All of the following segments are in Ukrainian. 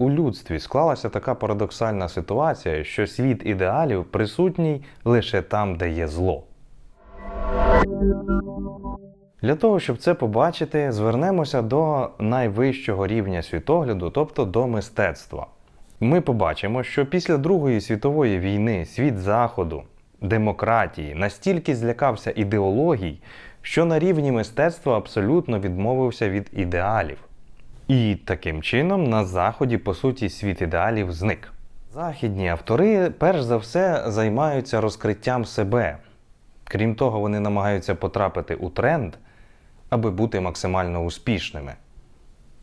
у людстві склалася така парадоксальна ситуація, що світ ідеалів присутній лише там, де є зло. Для того, щоб це побачити, звернемося до найвищого рівня світогляду, тобто до мистецтва. Ми побачимо, що після Другої світової війни світ Заходу, демократії настільки злякався ідеологій, що на рівні мистецтва абсолютно відмовився від ідеалів. І таким чином на Заході, по суті, світ ідеалів зник. Західні автори перш за все займаються розкриттям себе. Крім того, вони намагаються потрапити у тренд, аби бути максимально успішними.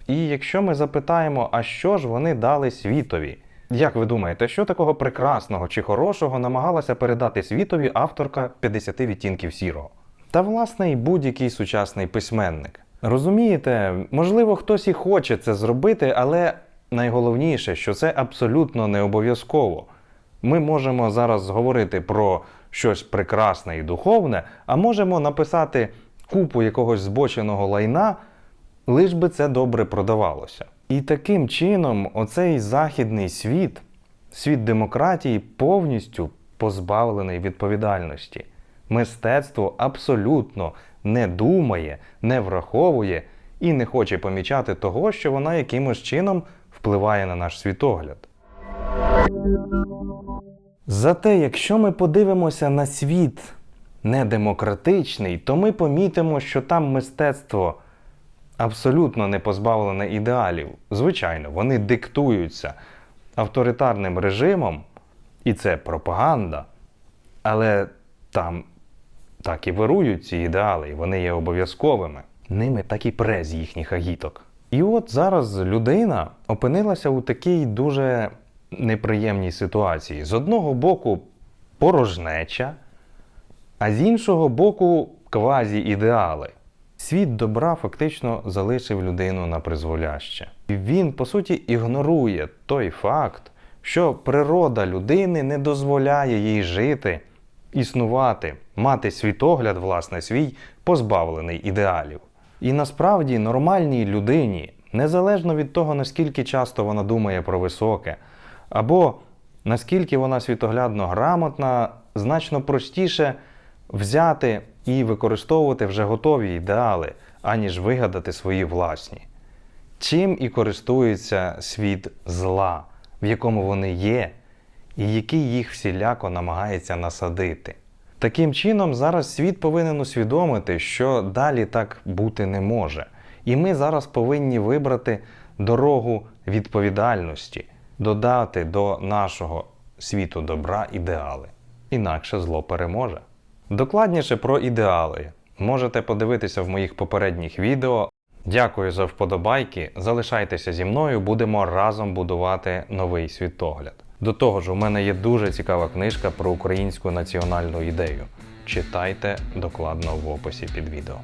І якщо ми запитаємо, а що ж вони дали світові? Як ви думаєте, що такого прекрасного чи хорошого намагалася передати світові авторка 50 відтінків сірого? Та власне і будь-який сучасний письменник. Розумієте, можливо, хтось і хоче це зробити, але найголовніше, що це абсолютно не обов'язково. Ми можемо зараз говорити про щось прекрасне і духовне, а можемо написати купу якогось збоченого лайна, лиш би це добре продавалося. І таким чином, оцей західний світ, світ демократії, повністю позбавлений відповідальності. Мистецтво абсолютно не думає, не враховує і не хоче помічати того, що вона якимось чином впливає на наш світогляд. Зате, якщо ми подивимося на світ недемократичний, то ми помітимо, що там мистецтво абсолютно не позбавлене ідеалів. Звичайно, вони диктуються авторитарним режимом, і це пропаганда, але там так і вирують ці ідеали, і вони є обов'язковими. Ними так і пре їхніх агіток. І от зараз людина опинилася у такій дуже неприємній ситуації. З одного боку, порожнеча, а з іншого боку, квазі-ідеали. Світ добра фактично залишив людину на призволяще. І він, по суті, ігнорує той факт, що природа людини не дозволяє їй жити, існувати, мати світогляд, власне, свій позбавлений ідеалів. І насправді нормальній людині, незалежно від того, наскільки часто вона думає про високе, або наскільки вона світоглядно грамотна, значно простіше взяти і використовувати вже готові ідеали, аніж вигадати свої власні. Чим і користується світ зла, в якому вони є, і який їх всіляко намагається насадити. Таким чином, зараз світ повинен усвідомити, що далі так бути не може. І ми зараз повинні вибрати дорогу відповідальності, додати до нашого світу добра ідеали. Інакше зло переможе. Докладніше про ідеали можете подивитися в моїх попередніх відео. Дякую за вподобайки. Залишайтеся зі мною, будемо разом будувати новий світогляд. До того ж, у мене є дуже цікава книжка про українську національну ідею. Читайте докладно в описі під відео.